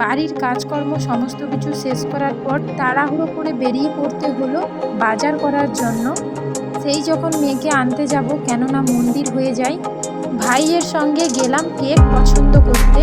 বাড়ির কাজকর্ম সমস্ত কিছু শেষ করার পর তাড়াহুড়ো করে বেরিয়ে পড়তে হলো বাজার করার জন্য। সেই যখন মেয়েকে আনতে যাব কেননা মন্দির হয়ে যায়, ভাইয়ের সঙ্গে গেলাম কেক পছন্দ করতে।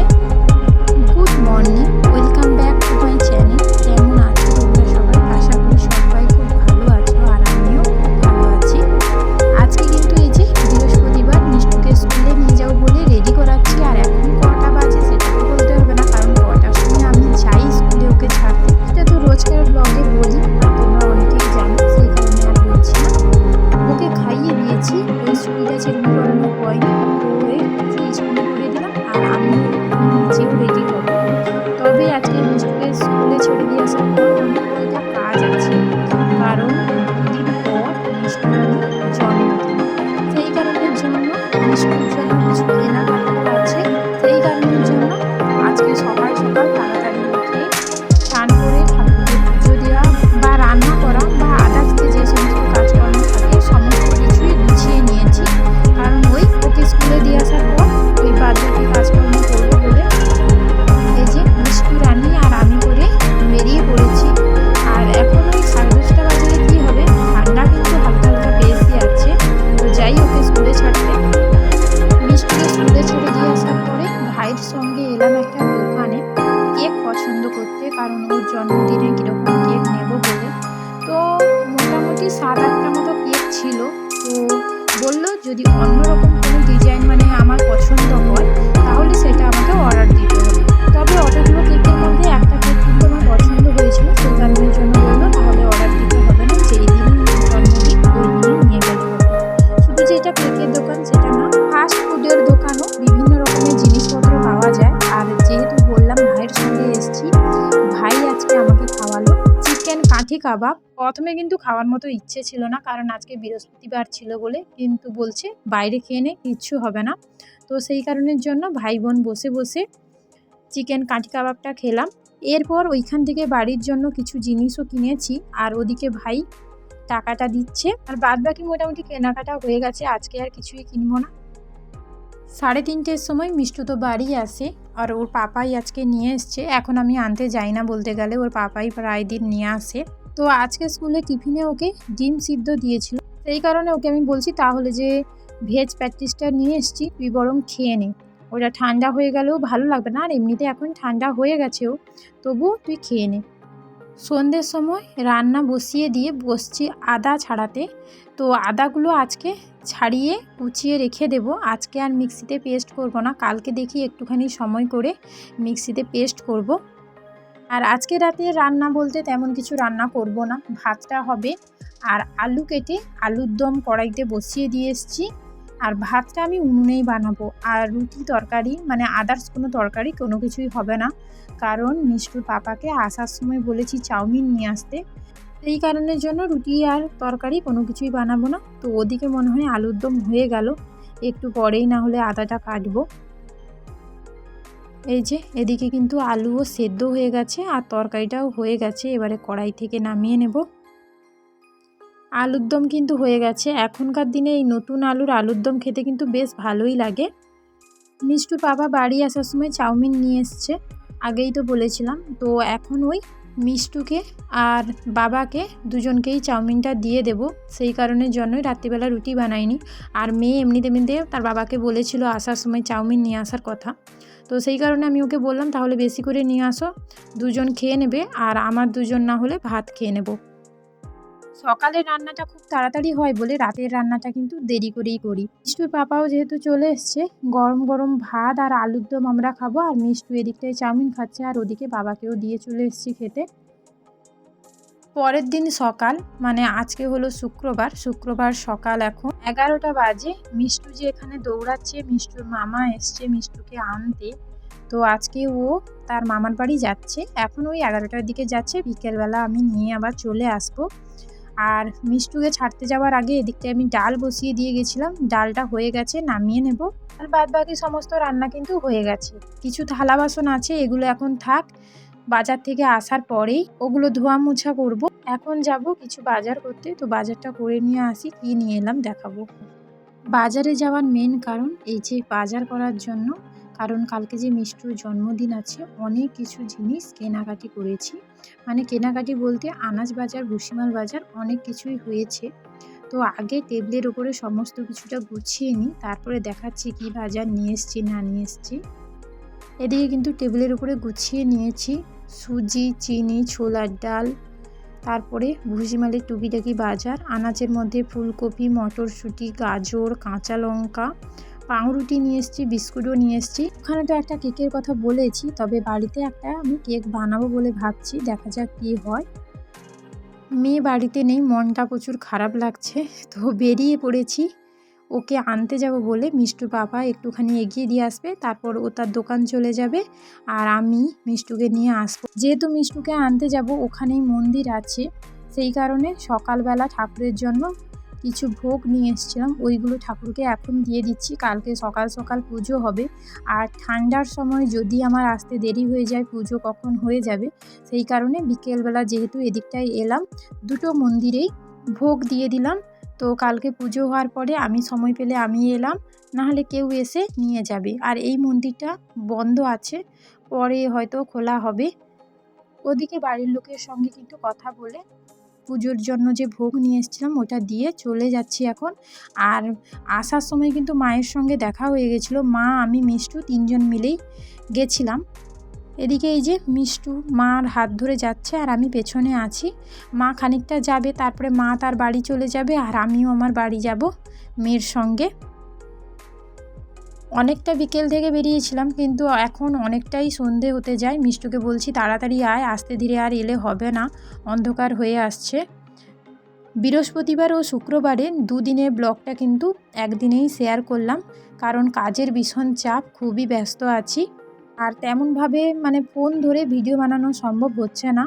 মিষ্টুর জন্য কিছু কেনাকাটা আছে। সেই কারণের জন্য মোটামুটি সাত আটটা মতো কেক ছিল, তো বলল যদি অন্যরকম কোনো ডিজাইন মানে আমার পছন্দ হয়, তাহলে সেটা আমাকে অর্ডার দিতে কাঠি কাবাব। প্রথমে কিন্তু খাওয়ার মতো ইচ্ছে ছিল না, কারণ আজকে বৃহস্পতিবার ছিল বলে কিন্তু বলছে, বাইরে খেয়ে নে, কিচ্ছু হবে না। তো সেই কারণের জন্য ভাই বোন বসে বসে চিকেন কাঠি কাবাবটা খেলাম। এরপর ওইখান থেকে বাড়ির জন্য কিছু জিনিসও কিনেছি, আর ওদিকে ভাই টাকাটা দিচ্ছে। আর বাদ বাকি মোটামুটি কেনাকাটা হয়ে গেছে, আজকে আর কিছুই কিনবো না। সাড়ে তিনটের সময় মিষ্টু তো বাড়ি আসে, আর ওর পাপাই আজকে নিয়ে এসছে। এখন আমি আনতে যাই না বলতে গেলে, ওর পাপাই প্রায় দিন নিয়ে আসে। তো আজকে স্কুলে টিফিনে ওকে ডিম সিদ্ধ দিয়েছিল। সেই কারণে ওকে আমি বলছি, তাহলে যে ভেজ প্যাটিসটা নিয়ে এসছি, তুই বরং খেয়ে নে। ওটা ঠান্ডা হয়ে গেলেও ভালো লাগবে না, আর এমনিতে এখন ঠান্ডা হয়ে গেছেও তবু তুই খেয়ে নে। সন্ধ্যের সময় রান্না বসিয়ে দিয়ে বসছি আদা ছাড়াতে। তো আদাগুলো আজকে ছাড়িয়ে কুচিয়ে রেখে দেব। আজকে আর মিক্সিতে পেস্ট করব না, কালকে দেখি একটুখানি সময় করে মিক্সিতে পেস্ট করব। আর আজকে রাতে রান্না বলতে তেমন কিছু রান্না করব না। ভাতটা হবে আর আলু কেটে আলুর দম কড়াইতে বসিয়ে দিয়ে এসছি। আর ভাতটা আমি উনুনেই বানাবো। আর রুটি তরকারি মানে আদার্স কোনো তরকারি কোনো কিছুই হবে না। কারণ মিষ্টুর পাপাকে আসার সময় বলেছি চাউমিন নিয়ে আসতে। এই কারণের জন্য রুটি আর তরকারি কোনো কিছুই বানাবো না। তো ওদিকে মনে হয় আলুর দম হয়ে গেল। একটু পরেই না হলে আদাটা কাটবো। এই যে, এদিকে কিন্তু আলুও সেদ্ধ হয়ে গেছে আর তরকারিটাও হয়ে গেছে। এবারে কড়াই থেকে নামিয়ে নেব। আলুর দম কিন্তু হয়ে গেছে। এখনকার দিনে এই নতুন আলুর আলুর দম খেতে কিন্তু বেশ ভালোই লাগে। মিষ্টুর বাবা বাড়ি আসার সময় চাউমিন নিয়ে এসছে। আগেই তো বলেছিলাম। তো এখন ওই মিষ্টুকে আর বাবাকে দুজনকেই চাউমিনটা দিয়ে দেব। সেই কারণের জন্যই রাত্রিবেলা রুটি বানাইনি। আর মেয়ে এমনি তেমনিতে তার বাবাকে বলেছিল আসার সময় চাউমিন নিয়ে আসার কথা। তো সেই কারণে আমি ওকে বললাম, তাহলে বেশি করে নিয়ে আসো। দুজন খেয়ে নেবে আর আমার দুজন না হলে ভাত খেয়ে নেব। সকালের রান্নাটা খুব তাড়াতাড়ি হয় বলে রাতের রান্নাটা কিন্তু দেরি করেই করি। মিষ্টুর পাপাও যেহেতু চলে এসছে, গরম গরম ভাত আর আলুর দম আমরা খাব আর মিষ্টু এদিকটায় চাউমিন খাচ্ছে আর ওদিকে বাবাকেও দিয়ে চলে এসছি খেতে। পরের দিন সকাল মানে আজকে হলো শুক্রবার শুক্রবার সকাল এখন এগারোটা বাজে। মিষ্টু যে এখানে দৌড়াচ্ছে, মিষ্টুর মামা এসছে মিষ্টুকে আনতে। তো আজকে ও তার মামার বাড়ি যাচ্ছে। এখন ওই এগারোটার দিকে যাচ্ছে, বিকেলবেলা আমি নিয়ে আবার চলে আসব। আর মিষ্টুকে ছাড়তে যাওয়ার আগে এদিকটায় আমি ডাল বসিয়ে দিয়ে গেছিলাম। ডালটা হয়ে গেছে, নামিয়ে নেব। আর বাদ বাকি সমস্ত রান্না কিন্তু হয়ে গেছে। কিছু থালা বাসন আছে, এগুলো এখন থাক। বাজার থেকে আসার পরেই ওগুলো ধোয়া মোছা করব। এখন যাব কিছু বাজার করতে, তো বাজারটা করে নিয়ে আসি, কি নিয়ে এলাম দেখাবো। বাজারে যাওয়ার মেন কারণ এই যে বাজার করার জন্য কারণ কালকে যে মিষ্টুর জন্মদিন আছে, অনেক কিছু জিনিস কেনাকাটি করেছি। মানে কেনাকাটি বলতে আনাজ বাজার, ভুসিমাল বাজার অনেক কিছুই হয়েছে। তো আগে টেবিলের ওপরে সমস্ত কিছুটা গুছিয়ে নিই, তারপরে দেখাচ্ছি কি বাজার নিয়ে এসছি, না নিয়ে এসছি। এদিকে কিন্তু টেবিলের উপরে গুছিয়ে নিয়েছি সুজি, চিনি, ছোলার ডাল, তারপরে ভুসিমালের টুকিটাকি বাজার, আনাজের মধ্যে ফুলকপি, মটরশুঁটি, গাজর, কাঁচা লঙ্কা পাউরুটি নিয়ে এসেছি, বিস্কুটও নিয়ে এসেছি। ওখানে তো একটা কেকের কথা বলেছি, তবে বাড়িতে একটা আমি কেক বানাবো বলে ভাবছি, দেখা যাক কী হয়। মেয়ে বাড়িতে নেই, মনটা প্রচুর খারাপ লাগছে, তো বেরিয়ে পড়েছি। ওকে আনতে যাব বলে মিষ্টুর বাবা একটুখানি এগিয়ে দিয়ে আসবে, তারপর ও তার দোকান চলে যাবে আর আমি মিষ্টুকে নিয়ে আসব। যেহেতু মিষ্টুকে আনতে যাব, ওখানেই মন্দির আছে, সেই কারণে সকালবেলা ঠাকুরের জন্য কিছু ভোগ নিয়ে এসেছিলাম, ওইগুলো ঠাকুরকে এখন দিয়ে দিচ্ছি। কালকে সকাল সকাল পুজো হবে। আর ঠান্ডার সময় যদি আমার আসতে দেরি হয়ে যায়, পুজো কখন হয়ে যাবে? সেই কারণে বিকেলবেলা যেহেতু এদিকটায় এলাম, দুটো মন্দিরেই ভোগ দিয়ে দিলাম। তো কালকে পুজো হওয়ার পরে আমি সময় পেলে আমি এলাম, নাহলে কেউ এসে নিয়ে যাবে। আর এই মন্দিরটা বন্ধ আছে, পরে হয়তো খোলা হবে। ওদিকে বাড়ির লোকের সঙ্গে কিন্তু কথা বলে পুজোর জন্য যে ভোগ নিয়ে এসেছিলাম, ওটা দিয়ে চলে যাচ্ছি এখন। আর আসার সময় কিন্তু মায়ের সঙ্গে দেখা হয়ে গেছিল। মা, আমি, মিষ্টু তিনজন মিলেই গেছিলাম। এদিকে এই যে মিষ্টু, মার হাত ধরে যাচ্ছে আর আমি পেছনে আছি। মা খানিকটা যাবে, তারপরে মা তার বাড়ি চলে যাবে আর আমিও আমার বাড়ি যাব মেয়ের সঙ্গে। অনেকটা বিকেল থেকে বেরিয়েছিলাম, কিন্তু এখন অনেকটাই সন্ধে হতে যায়। মিষ্টুকে বলছি, তাড়াতাড়ি আয়, আস্তে ধীরে আর এলে হবে না, অন্ধকার হয়ে আসছে। বৃহস্পতিবার ও শুক্রবারে দুদিনের ব্লগটা কিন্তু একদিনেই শেয়ার করলাম, কারণ কাজের ভীষণ চাপ, খুবই ব্যস্ত আছি। আর তেমনভাবে মানে ফোন ধরে ভিডিও বানানো সম্ভব হচ্ছে না।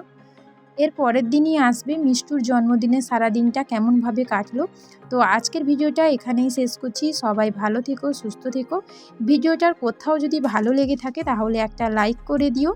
এর পরের দিনই আসবে। মিষ্টুর জন্মদিনে সারাদিনটা কেমনভাবে কাটলো? তো আজকের ভিডিওটা এখানেই শেষ করছি। সবাই ভালো থেকো, সুস্থ থেকো। ভিডিওটার কোথাও যদি ভালো লেগে থাকে তাহলে একটা লাইক করে দিও।